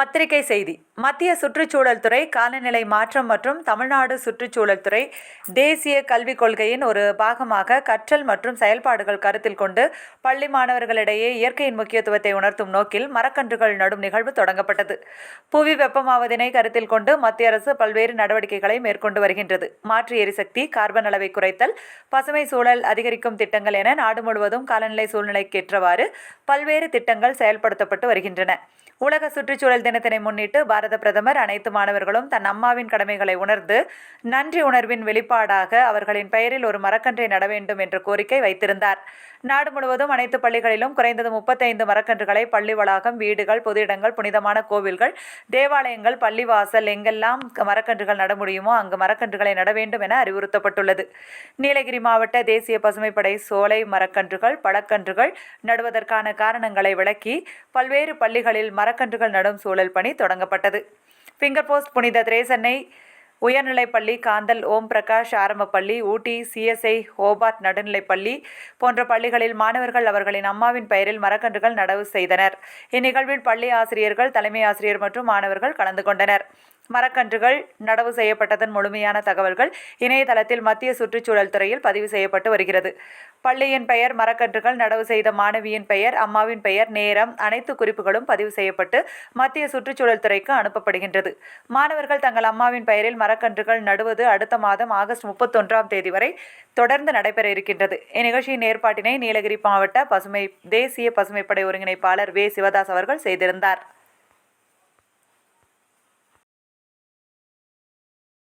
பத்திரிகை செய்தி. மத்திய சுற்றுச்சூழல் துறை காலநிலை மாற்றம் மற்றும் தமிழ்நாடு சுற்றுச்சூழல் துறை தேசிய கல்விக் கொள்கையின் ஒரு பாகமாக கற்றல் மற்றும் செயல்பாடுகள் கருத்தில் கொண்டு பள்ளி மாணவர்களிடையே இயற்கையின் முக்கியத்துவத்தை உணர்த்தும் நோக்கில் மரக்கன்றுகள் நடும் நிகழ்வு தொடங்கப்பட்டது. புவி வெப்பமாவதினை கருத்தில் கொண்டு மத்திய அரசு பல்வேறு நடவடிக்கைகளை மேற்கொண்டு வருகின்றது. மாற்று எரிசக்தி கார்பன் அளவை குறைத்தல் பசுமை சூழல் அதிகரிக்கும் திட்டங்கள் என நாடு முழுவதும் காலநிலை சூழ்நிலைக்கேற்றவாறு பல்வேறு திட்டங்கள் செயல்படுத்தப்பட்டு வருகின்றன. உலக சுற்றுச்சூழல் தினத்தினை முன்னிட்டு பாரத பிரதமர் அனைத்து மாணவர்களும் தன் அம்மாவின் கடமைகளை உணர்ந்து நன்றி உணர்வின் வெளிப்பாடாக அவர்களின் பெயரில் ஒரு மரக்கன்றை நட வேண்டும் என்ற கோரிக்கை வைத்திருந்தார். நாடு முழுவதும் அனைத்து பள்ளிகளிலும் குறைந்தது முப்பத்தைந்து மரக்கன்றுகளை பள்ளி வளாகம் வீடுகள் பொது இடங்கள் புனிதமான கோவில்கள் தேவாலயங்கள் பள்ளிவாசல் எங்கெல்லாம் மரக்கன்றுகள் நட முடியுமோ அங்கு மரக்கன்றுகளை நட வேண்டும் என அறிவுறுத்தப்பட்டுள்ளது. நீலகிரி மாவட்ட தேசிய பசுமைப்படை சோலை மரக்கன்றுகள் பழக்கன்றுகள் நடுவதற்கான காரணங்களை விளக்கி பல்வேறு பள்ளிகளில் மர மரக்கன்றுகள் நடும் சூழல் பணி தொடங்கப்பட்டது. ஃபிங்கர் போஸ்ட் புனித திரேசன்னை உயர்நிலைப்பள்ளி காந்தல் ஓம் பிரகாஷ் ஆரம்பப்பள்ளி ஊட்டி சிஎஸ்ஐ ஹோபார்ட் நடுநிலைப்பள்ளி போன்ற பள்ளிகளில் மாணவர்கள் அவர்களின் அம்மாவின் பெயரில் மரக்கன்றுகள் நடவு செய்தனர். இந்நிகழ்வில் பள்ளி ஆசிரியர்கள் தலைமை ஆசிரியர் மற்றும் மாணவர்கள் கலந்து கொண்டனர். மரக்கன்றுகள் நடவு செய்யப்பட்டதன் முழுமையான தகவல்கள் இணையதளத்தில் மத்திய சுற்றுச்சூழல் துறையில் பதிவு செய்யப்பட்டு வருகிறது. பள்ளியின் பெயர் மரக்கன்றுகள் நடவு செய்த மாணவியின் பெயர் அம்மாவின் பெயர் நேரம் அனைத்து குறிப்புகளும் பதிவு செய்யப்பட்டு மத்திய சுற்றுச்சூழல் துறைக்கு அனுப்பப்படுகின்றது. மாணவர்கள் தங்கள் அம்மாவின் பெயரில் மரக்கன்றுகள் நடுவது அடுத்த மாதம் ஆகஸ்ட் முப்பத்தொன்றாம் தேதி வரை தொடர்ந்து நடைபெற இருக்கின்றது. இந்நிகழ்ச்சியின் ஏற்பாட்டினை நீலகிரி மாவட்ட பசுமை தேசிய பசுமைப்படை ஒருங்கிணைப்பாளர் வே. சிவதாஸ் அவர்கள் செய்திருந்தார்.